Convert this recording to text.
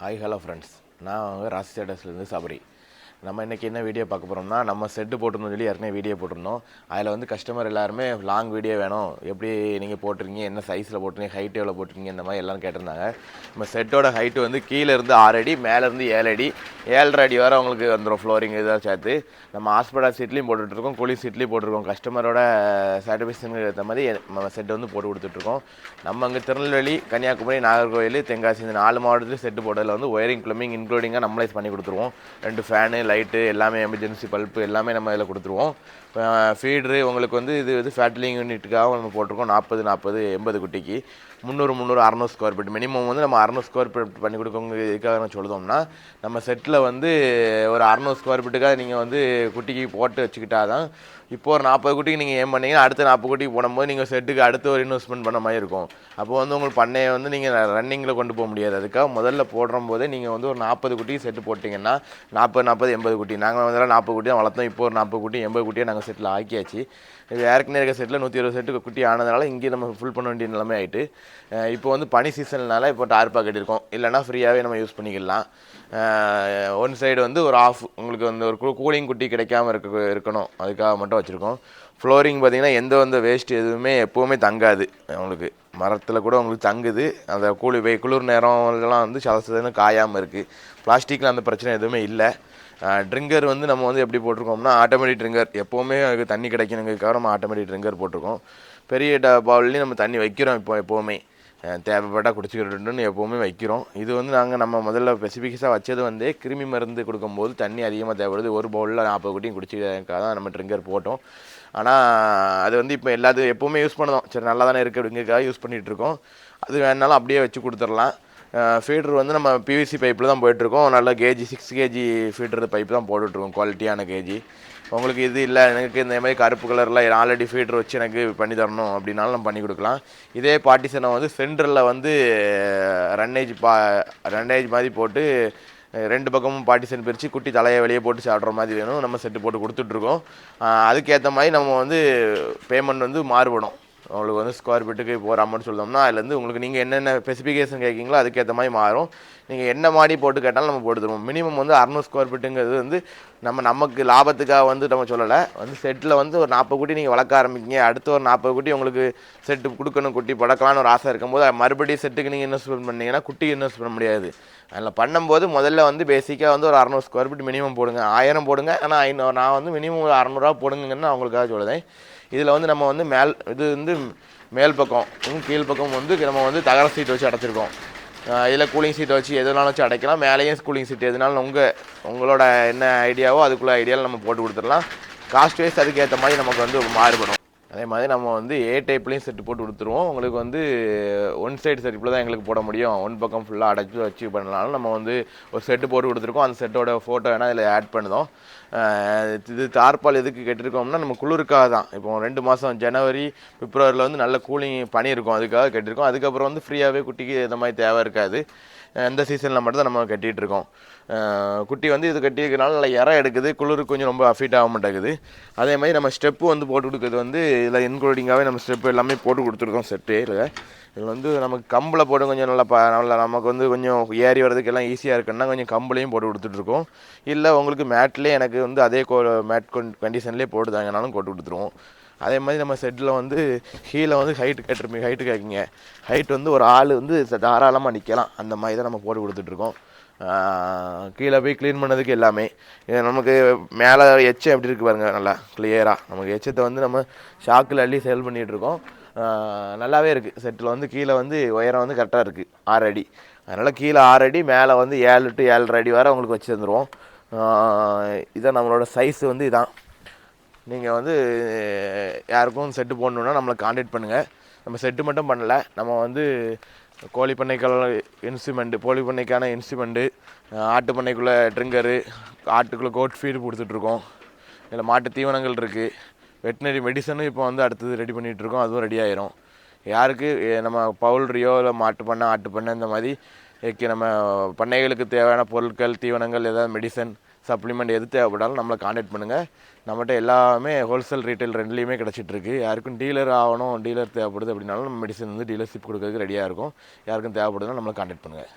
Hi hello friends நான் வந்து ராசி ஸ்டேட்டஸ்லேருந்து சபரி. நம்ம இன்றைக்கி என்ன வீடியோ பார்க்க போகிறோம்னா நம்ம செட்டு போட்டிருந்தோம் சொல்லி ஏற்கனவே வீடியோ போட்டிருந்தோம். அதில் வந்து கஸ்டமர் எல்லாருமே லாங் வீடியோ வேணும். எப்படி நீங்கள் போட்டிருக்கீங்க என்ன சைஸில் போட்டிருக்கீங்க ஹைட் எவ்வளோ போட்டிருக்கீங்க இந்த மாதிரி எல்லாம் கேட்டிருந்தாங்க. நம்ம செட்டோட ஹைட்டு வந்து கீழே இருந்து ஆறு அடி மேலேருந்து ஏழு அடி ஏழரை அடி வரை அவங்களுக்கு வந்துடும் ஃப்ளோரிங் இதாக சேர்த்து. நம்ம ஹாஸ்பிட்டல் சீட்லேயும் போட்டுட்ருக்கோம் கூலி சீட்லேயும் போட்டிருக்கோம் கஸ்டமரோட சாட்டிஸ்ஃபேக்ஷனுக்கு ஏற்ற மாதிரி நம்ம செட்டு வந்து போட்டு கொடுத்துட்ருக்கோம் நம்ம அங்கே திருநெல்வேலி கன்னியாகுமரி நாகர்கோவில் தென்காசி இந்த நாலு மாவட்டத்துலேயும் செட்டு போட்டதில் வந்து ஒயரிங் ப்ளம்பிங் இன்க்ளூடிங்காக நம்மளே பண்ணி கொடுத்துருவோம். ரெண்டு ஃபேனு லைட்டு எல்லாமே எமர்ஜென்சி பல்ப்பு எல்லாமே நம்ம இதில் கொடுத்துருவோம். ஃபீட்ரு உங்களுக்கு வந்து இது வந்து ஃபேட்லிங் யூனிட்டுக்காக நம்ம போட்டிருக்கோம். நாற்பது நாற்பது எண்பது குட்டிக்கு. முந்நூறு முந்நூறு அறநூறு ஸ்கொயர் ஃபீட் மினிமம் வந்து நம்ம அறநூறு ஸ்கொயர் ஃபீட் பண்ணி கொடுக்கவங்க இதுக்காக நம்ம சொல்லுதோம்னா நம்ம செட்டில் வந்து ஒரு அறநூறு ஸ்கொயர் ஃபீட்டுக்காக நீங்கள் வந்து குட்டிக்கு போட்டு வச்சுக்கிட்டா தான் இப்போ ஒரு நாற்பது குட்டிக்கு நீங்கள் ஏன் பண்ணீங்கன்னா அடுத்த நாற்பது குட்டிக்கு போடும்போது நீங்கள் செட்டுக்கு அடுத்து ஒரு இன்வெஸ்ட்மெண்ட் பண்ண மாதிரி இருக்கும். அப்போ வந்து உங்களுக்கு பண்ணையை வந்து நீங்கள் ரன்னிங்கில் கொண்டு போக முடியாது. அதுக்காக முதல்ல போடுற போதே நீங்கள் வந்து ஒரு நாற்பது குட்டிக்கு செட்டு போட்டிங்கன்னா நாற்பது நாற்பது எண்பது குட்டி. நாங்கள் முதல்ல நாற்பது குட்டி தான் வளர்த்தோம். இப்போ ஒரு நாற்பது குட்டி எண்பது குட்டியை நாங்கள் செட்டில் ஆக்கியாச்சு. இது ஏற்கனவே இருக்க செட்டில் நூற்றி இருபது செட்டு குட்டி ஆனதுனால இங்கே நம்ம ஃபுல் பண்ண வேண்டிய நிலைமை ஆகிட்டு இப்போ வந்து பனி சீசன்னால இப்போ டார்பாக கட்டியிருக்கோம் இல்லைனா ஃப்ரீயாகவே நம்ம யூஸ் பண்ணிக்கலாம் ஒன் சைடு வந்து ஒரு ஆஃப் உங்களுக்கு வந்து ஒரு கூலிங் குட்டி கிடைக்காம இருக்க இருக்கணும். அதுக்காக மட்டும் வச்சுருக்கோம். ஃப்ளோரிங் பார்த்தீங்கன்னா எந்த வந்து வேஸ்ட் எதுவுமே எப்போவுமே தங்காது. உங்களுக்கு மரத்தில் கூட உங்களுக்கு தங்குது. அந்த கூலி குளிர் குளிர் இதெல்லாம் வந்து சலசதுன்னு காயாமல் இருக்குது பிளாஸ்டிக்கில் அந்த பிரச்சனை எதுவுமே இல்லை. ட்ரிங்கர் வந்து நம்ம வந்து எப்படி போட்டிருக்கோம்னா ஆட்டோமேட்டிக் ட்ரிங்கர். எப்போவுமே அதுக்கு தண்ணி கிடைக்கணுங்கிறதுக்காக நம்ம ஆட்டோமேட்டிக் ட்ரிங்கர் போட்டிருக்கோம். பெரிய பவுல்லையும் நம்ம தண்ணி வைக்கிறோம் இப்போ எப்போவுமே. தேவைப்பட்டால் குடிச்சிக்கிட்டுன்னு எப்போவுமே வைக்கிறோம். இது வந்து நாங்கள் நம்ம முதல்ல ஸ்பெசிஃபிக்ஸாக வச்சது வந்து கிருமி மருந்து கொடுக்கும்போது தண்ணி அதிகமாக தேவைப்படுது. ஒரு பவுலில் நாற்பது குட்டியும் குடிச்சிக்கிறதுக்காக தான் நம்ம ட்ரிங்கர் போட்டோம். ஆனால் அது வந்து இப்போ எல்லாத்தையும் எப்போவுமே யூஸ் பண்ணதும் சரி நல்லா தானே இருக்குது அப்படிங்கிறதுக்காக யூஸ் பண்ணிகிட்ருக்கோம் அது வேணாலும் அப்படியே வச்சு கொடுத்துடலாம். ஃபீட்ரு வந்து நம்ம பிவிசி பைப்பில் தான் போயிட்டுருக்கோம். நல்ல KG six KG feeder pipe தான் போட்டுட்ருக்கோம் குவாலிட்டியான கேஜி. உங்களுக்கு இது இல்லை எனக்கு இந்த மாதிரி கருப்பு கலரில் ஆல்ரெடி ஃபீட்ரு வச்சு எனக்கு பண்ணி தரணும் அப்படின்னாலும் நம்ம பண்ணி கொடுக்கலாம். இதே பார்ட்டிஷனை வந்து சென்டரில் வந்து ரன்னேஜ் பா ரன்னேஜ் மாதிரி போட்டு ரெண்டு பக்கமும் பார்ட்டிஷன் பிரித்து குட்டி தலையை வெளியே போட்டு சாப்பிட்ற மாதிரி வேணும். நம்ம செட்டு போட்டு கொடுத்துட்ருக்கோம் அதுக்கேற்ற மாதிரி நம்ம வந்து பேமெண்ட் வந்து மாறுபடும். உங்களுக்கு வந்து ஸ்கொயர் ஃபீட்டுக்கு போகிற அமௌண்ட் சொல்லுவோம்னா அதுலேருந்து உங்களுக்கு நீங்கள் என்னென்ன ஸ்பெசிஃபிகேஷன் கேட்குங்களோ அதுக்கேற்ற மாதிரி மாறும். நீங்கள் என்ன மாடி போட்டு கேட்டாலும் நம்ம போட்டு தருவோம். மினிமம் வந்து அறநூறு ஸ்கொயர் ஃபீட்டுங்கிறது வந்து நம்ம நமக்கு லாபத்துக்காக வந்து நம்ம சொல்லலை. வந்து செட்டில் வந்து ஒரு நாற்பது குட்டி நீங்கள் வளர்க்க ஆரம்பிக்கிங்க. அடுத்த ஒரு நாற்பது குட்டி உங்களுக்கு செட்டு கொடுக்கணும் குட்டி பழக்கலான்னு ஒரு ஆசை இருக்கும்போது மறுபடியும் செட்டுக்கு நீங்கள் இன்வெஸ்ட்மெண்ட் பண்ணீங்கன்னா குட்டி இன்வெஸ்ட் பண்ண முடியாது. அதில் பண்ணும்போது முதல்ல வந்து பேசிக்காக வந்து ஒரு அறநூறு ஸ்கொயர் ஃபீட் மினிமம் போடுங்க. ஆயிரம் போடுங்க. ஆனால் ஐநூறு நான் வந்து மினிமம் ஒரு அறநூறுவா போடுங்கன்னு அவங்களுக்காக சொல்லுதேன். இதில் வந்து நம்ம வந்து மேல் இது வந்து மேல் பக்கம் கீழ் பக்கம் வந்து நம்ம வந்து தகர சீட் வச்சு அடைச்சிருக்கோம். இதில் கூலிங் சீட் வச்சு எதுனாலும் வச்சு அடைக்கலாம். மேலேயும் கூலிங் சீட் எதுனாலும் உங்கள் உங்களோட என்ன ஐடியாவோ அதுக்குள்ளே ஐடியாவில் நம்ம போட்டு கொடுத்துடலாம். காஸ்ட் வைஸ் அதுக்கேற்ற மாதிரி நமக்கு வந்து மாறுபடும். அதே மாதிரி நம்ம வந்து ஏ டைப்லேயும் செட்டு போட்டு கொடுத்துருவோம். உங்களுக்கு வந்து ஒன் சைடு செட்டில் தான் எங்களுக்கு போட முடியும். ஒன் பக்கம் ஃபுல்லாக அடைச்சி வச்சு பண்ணலாலும் நம்ம வந்து ஒரு செட்டு போட்டு கொடுத்துருக்கோம். அந்த செட்டோட ஃபோட்டோ வேணால் இதில் ஆட் பண்ணுதோம். இது தார்பால் எதுக்கு கட்டிருக்கோம்னா நம்ம குளிருக்காக தான். இப்போ ரெண்டு மாதம் ஜனவரி பிப்ரவரியில் வந்து நல்ல கூலிங் பண்ணியிருக்கோம் அதுக்காக கட்டியிருக்கோம் அதுக்கப்புறம் வந்து ஃப்ரீயாகவே குட்டிக்கு இந்த மாதிரி தேவை இருக்காது. இந்த சீசனில் மட்டும் தான் நம்ம கட்டிகிட்டு இருக்கோம். குட்டி வந்து இது கட்டியிருக்கனால நல்லா இறை எடுக்குது குளிருக்கு கொஞ்சம் ரொம்ப அஃபீட் ஆக மாட்டேங்குது. அதே மாதிரி நம்ம ஸ்டெப்பு வந்து போட்டு கொடுக்குறது வந்து இதில் இன்க்ளூடிங்காகவே நம்ம ஸ்டெப்பு எல்லாமே போட்டு கொடுத்துருக்கோம் செட்டு இதில். இதில் வந்து நமக்கு கம்பில் போட்டு கொஞ்சம் நல்லா ப நல்லா நமக்கு வந்து கொஞ்சம் ஏறி வர்றதுக்கு எல்லாம் ஈஸியாக இருக்குன்னா கொஞ்சம் கம்புலையும் போட்டு கொடுத்துட்ருக்கோம் இல்லை உங்களுக்கு மேட்லேயே எனக்கு வந்து அதே கோ மேட் கண்டிஷன்லேயே போட்டு தாங்கனாலும் போட்டு கொடுத்துருவோம். அதே மாதிரி நம்ம செட்டில் வந்து கீழே வந்து ஹைட்டு கேட்டிருப்பீங்க ஹைட்டு கேட்குங்க ஹைட் வந்து ஒரு ஆள் வந்து தாராளமாக நிற்கலாம் அந்த மாதிரி தான் நம்ம போட்டு கொடுத்துட்ருக்கோம். கீழே போய் க்ளீன் பண்ணதுக்கு எல்லாமே. நமக்கு மேலே எச்சம் எப்படி இருக்குது பாருங்க நல்லா கிளியராக நமக்கு எச்சத்தை வந்து நம்ம ஷாக்கில் அள்ளி சேல் பண்ணிகிட்ருக்கோம் நல்லாவே இருக்குது செட்டில் வந்து கீழே வந்து உயரம் வந்து கரெக்டாக இருக்குது ஆறு அடி. அதனால் கீழே ஆறு அடி மேலே வந்து ஏழு டு ஏழரை அடி வரை உங்களுக்கு வச்சு தந்துடுவோம் இதான் நம்மளோட சைஸ் வந்து இதான். நீங்கள் வந்து யாருக்கும் செட்டு போடணுன்னா நம்மளை காண்டாக்ட் பண்ணுங்கள் நம்ம செட்டு மட்டும் பண்ணலை நம்ம வந்து கோழி பண்ணைக்கான இன்ஸ்ட்ருமெண்ட்டு கோழி பண்ணைக்கான இன்ஸ்ட்ருமெண்ட்டு ஆட்டு பண்ணைக்குள்ளே ட்ரிங்கரு ஆட்டுக்குள்ளே கோட் ஃபீடு கொடுத்துட்ருக்கோம் இதில் மாட்டு தீவனங்கள் இருக்குது வெட்டினரி மெடிசனும் இப்போ வந்து அடுத்தது ரெடி பண்ணிகிட்ருக்கோம் அதுவும் ரெடி ஆயிரும். யாருக்கு நம்ம பவுல்ட்ரியோ இல்லை மாட்டு பண்ணை ஆட்டு பண்ணை இந்த மாதிரி நம்ம பண்ணைகளுக்கு தேவையான பொருட்கள் தீவனங்கள் ஏதாவது மெடிசன் சப்ளிமெண்ட் எது தேவைப்படாலும் நம்மளை காண்டாக்ட் பண்ணுங்கள் நம்மகிட்ட எல்லாமே ஹோல்சேல் ரீட்டைல் ரெண்டுலேயுமே கிடச்சிட்ருக்கு. யாருக்கும் டீலர் ஆகணும் டீலர் தேவைப்படுது அப்படின்னாலும் நம்ம மெடிசன் வந்து டீலர்ஷிப் கொடுக்கறதுக்கு ரெடியாக இருக்கும். யாருக்கும் தேவைப்படுதுன்னா நம்மளை காண்டாக்ட் பண்ணுங்கள்